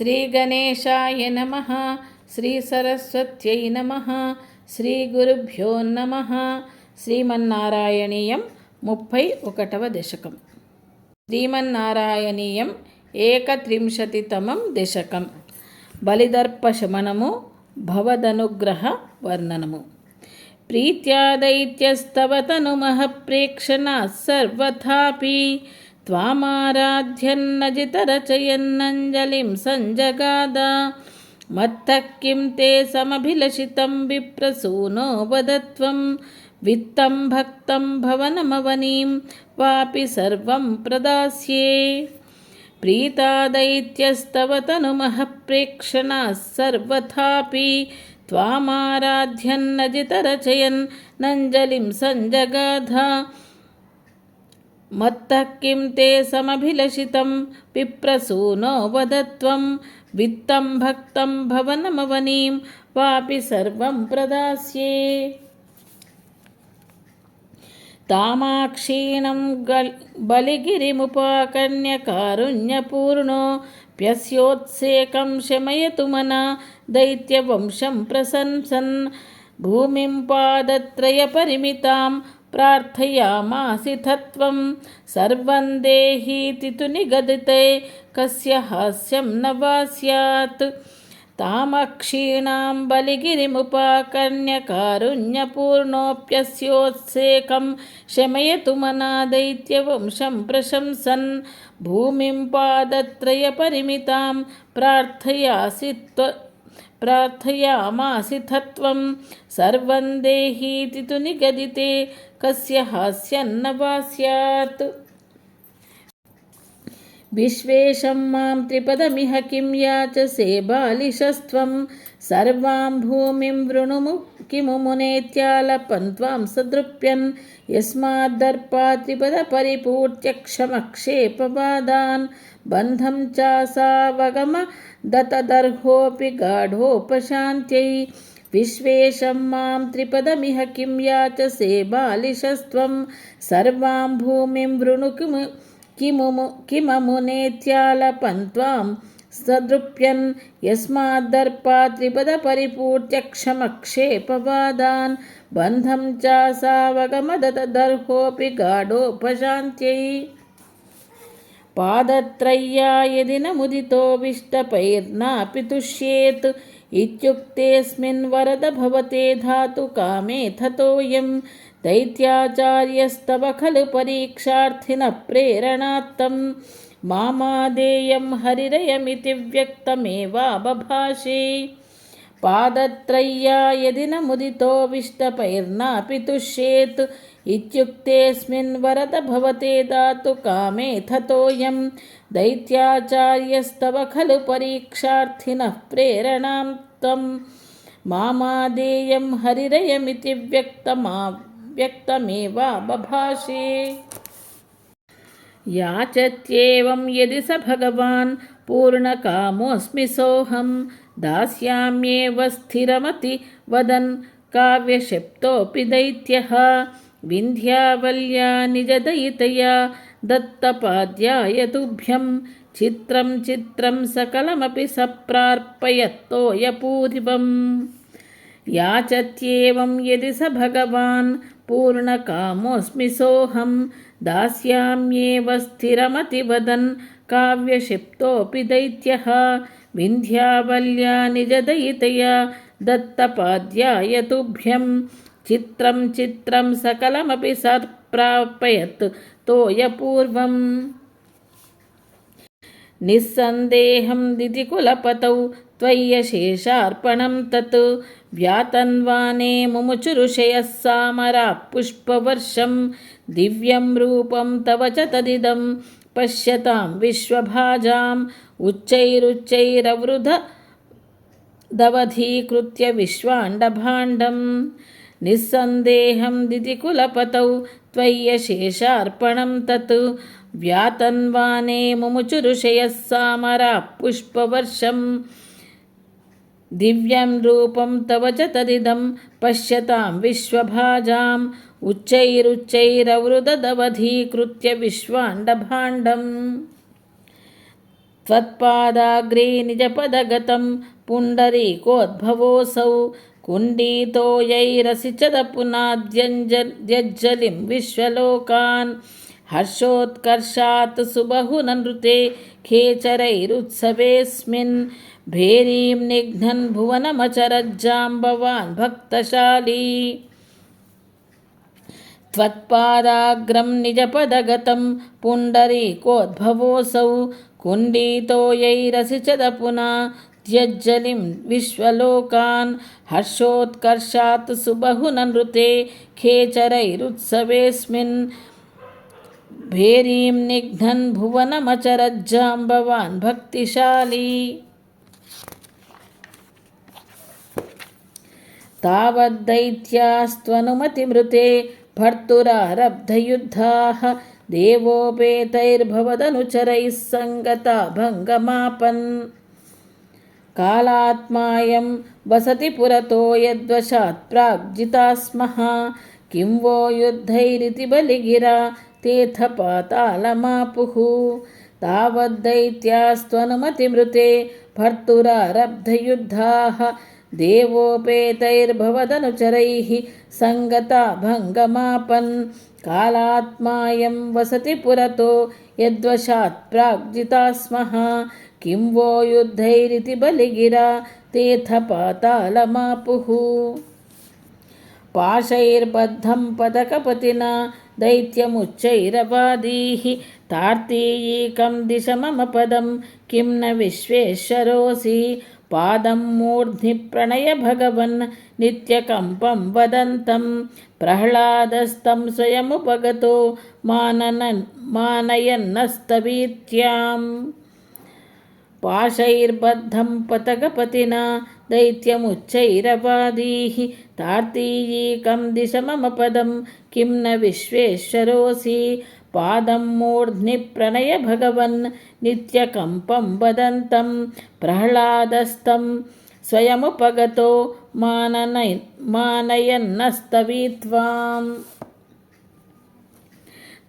శ్రీగణేశాయ నమ శ్రీసరస్వత్యై నమ శ్రీగురుభ్యో నమ. శ్రీమన్నారాయణీయం ముప్పై ఒకటవ దశకం. శ్రీమన్నారాయణీయం ఏకత్రింశతితమం దశకం. బలిదర్పశమనము భవదనుగ్రహ వర్ణనము ప్రీత్యా దైత్యస్తవ తనుమః ప్రేక్షణా సర్వథాపి त्वामाराध्यन्नजितरचयन्नञ्जलिं सञ्जगाद मत्तः किं ते समभिलषितं विप्रसूनो वदत्वं वित्तं भक्तं भवनमवनीं वापि सर्वं प्रदास्ये प्रीता दैत्यस्तव तनुमः प्रेक्षणाः सर्वथापि त्वामाराध्यन्नजितरचयन् नञ्जलिं सञ्जगाध मत्तः किं ते समभिलषितं विप्रसूनो वदत्वं वित्तं भक्तं भवनमवनीं वापि सर्वं प्रदास्ये तामाक्षीणं गल् बलिगिरिमुपाकन्यकारुण्यपूर्णोऽप्यस्योत्सेकं शमयतु मना दैत्यवंशं प्रशंसन् भूमिं पादत्रयपरिमितां ప్రార్థయామాసి తత్వం. సర్వం దేహీతితు నిగదితే కస్య హాస్యం నవా స్యాత్. తామక్షీణాం బలిగిరిముపాకర్ణ్యకారుణ్యపూర్ణోప్యస్యోత్సేకం. శమయతు మనా దైత్యవంశం ప్రశంసన్. భూమిం పాదత్రయపరిమితాం ప్రార్థయాసి प्रार्थयामासि तत्त्वं सर्वं देहीति तु निगदिते कस्य हास्यन्न वा स्यात् विश्वेशं मां त्रिपदमिह किं याचसे बालिशस्त्वं सर्वां भूमिं वृणुमु किमु मुनेत्यालपन् त्वां सदृप्यन् यस्माद्दर्पात्रिपदपरिपूर्त्यक्षमक्षेपवादान् बन्धं चासावगम दतदर्होऽपि गाढोपशान्त्यै विश्वेशं मां त्रिपदमिह किं याचसे बालिशस्त्वं सर्वां भूमिं वृणु किमु किमुमु किममुनेत्यालपन् त्वां सदृप्यन् यस्माद्दर्पात्रिपदपरिपूर्त्यक्षमक्षेपवादान् बन्धं चासावगमदतदर्होऽपि गाढोपशान्त्यै पादत्रय्या यदि न मुदितोऽविष्टपैर्नापि तुष्येत् इत्युक्तेऽस्मिन् वरद भवते धातु कामे थतोऽयं। दैत्याचार्यस्तव खलु परीक्षार्थिनः प्रेरणात्तं मामादेयं हरिरयमिति व्यक्तमेवाबभाषे पादत्रय्या यदि न मुदितोऽविष्टपैर्नापि तुष्येत् इत्युक्तेऽस्मिन् वरद भवते दातु कामे थतोऽयं दैत्याचार्यस्तव खलु परीक्षार्थिनः प्रेरणां तं मामादेयं हरिरयमिति व्यक्तमा व्यक्तमेवाबभाषे याचत्येवं यदि स भगवान् पूर्णकामोऽस्मि सोऽहं दास्याम्येव स्थिरमति वदन् काव्यशप्तोऽपि दैत्यः। विन्ध्यावल्या निजदयितया दत्तपाद्याय तुभ्यं चित्रं चित्रं सकलमपि स प्रार्पयत्तोयपूर्वम् याचत्येवं यदि स भगवान् पूर्णकामोऽस्मि सोऽहं, दास्याम्येव स्थिरमतिवदन् काव्यक्षिप्तोऽपि दैत्यः। विन्ध्यावल्या निजदयितया दत्तपाद्याय तुभ्यं चित्रं चित्रं सकलमपि स प्रापयत् तोयपूर्वम् निस्सन्देहं दितिकुलपतौ त्वय्यशेषार्पणं तत् व्यातन्वाने मुमुचुरुषयः सामराः पुष्पवर्षं दिव्यं रूपं तव च तदिदं पश्यतां विश्वभाजाम् उच्चैरुच्चैरवृध दवधीकृत्य विश्वाण्डभाण्डं निस्सन्देहं दितिकुलपतौ त्वय्यशेषार्पणं तत् व्यातन्वाने मुमुचुरुषयः सामराः पुष्पवर्षं दिव्यं रूपं तव च तदिदं पश्यतां विश्वभाजाम् उच्चैरुच्चैरवृददवधीकृत्य विश्वाण्डभाण्डम् त्वत्पादाग्रे निजपदगतं पुण्डरीकोद्भवोऽसौ कुण्डितोयैरसिचदपुनाद्यञ्जलिं विश्वलोकान् हर्षोत्कर्षात् सुबहुननृते खेचरैरुत्सवेऽस्मिन् भेरीं निघ्नन् भुवनमचरज्जाम्बवान् भक्तशाली त्वत्पादाग्रं निजपदगतं पुण्डरीकोद्भवोऽसौ कुण्डितोयैरसिचदपुना त्यज्जलिं विश्वलोकान् हर्षोत्कर्षात् सुबहुननृते खेचरैरुत्सवेऽस्मिन् भेरीं निघ्नन् भुवनमचरज्जाम्बवान् भक्तिशाली तावद्दैत्यास्त्वनुमतिमृते भर्तुरारब्धयुद्धाः देवोपेतैर्भवदनुचरैः सङ्गता भङ्गमापन् कालात्मायं वसति पुरतो यद्वशात् प्राग्जिता स्मः किं वो युद्धैरिति बलिगिरा तेऽथ तावद्दैत्यास्त्वनुमतिमृते भर्तुरारब्धयुद्धाः देवोपेतैर्भवदनुचरैः सङ्गता भङ्गमापन् कालात्मायं वसति पुरतो यद्वशात् प्राग्जिता स्मः किं वो युद्धैरिति बलिगिरा तेऽथ पातालमापुः पाशैर्बद्धं पदकपतिना दैत्यमुच्चैरवादीः तार्तीयीकं दिश मम पदं किं न विश्वेश्वरोऽसि पादं मूर्ध्नि प्रणय भगवन् नित्यकम्पं वदन्तं प्रह्लादस्तं स्वयमुपगतो माननन् मानयन्नस्तवीत्याम् पाशैर्बद्धं पतगपतिना दैत्यमुच्चैरवादीः तार्तीयीकं दिश मम पदं किं न विश्वेश्वरोऽसि పాదంమూర్ధ్ని ప్రణయ భగవన్ నిత్యకంపం వదంతం ప్రహ్లాదస్తం స్వయముపగతో మాననై మానయన్నస్తవీత్వాం.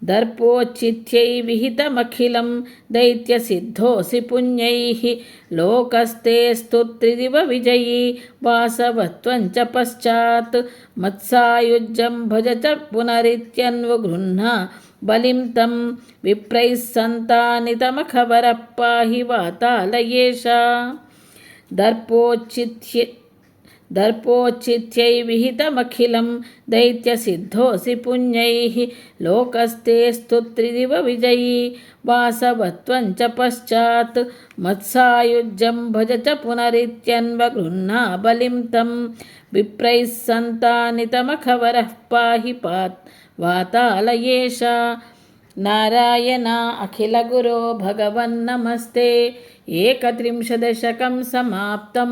దర్పోచిత్యై విహితమఖిలం దైత్యసిద్ధోసి పుణ్యైः లోకస్తే స్తుత్రిదివ విజయీ వాసవత్వం చ పశ్చాత్ మత్సాయుజ్యం భజ చ పునరిత్యన్వగృహ్ణ पुनरित्यन्वगृह्णा बलिं तं विप्रैः सन्तानितमखबरः पाहि वातालयेषा दर्पोच्चित्य దర్పోచిత్యై విహితమఖిలం దైత్యసిద్ధోసి పుణ్యైः లోకస్తే స్తుత్రిదివ విజయీ వాసవత్వం చ పశ్చాత్ మత్సాయుజ్యం భజ చ పునరిత్యన్వగృహ్ణా బలిం తం విప్రైः సంతానితమఖవరः పాహి పాత్ వాతాలయేష నారాయణ అఖిలగురో భగవన్నమస్తే ఏకత్రింశదశకం సమాప్తం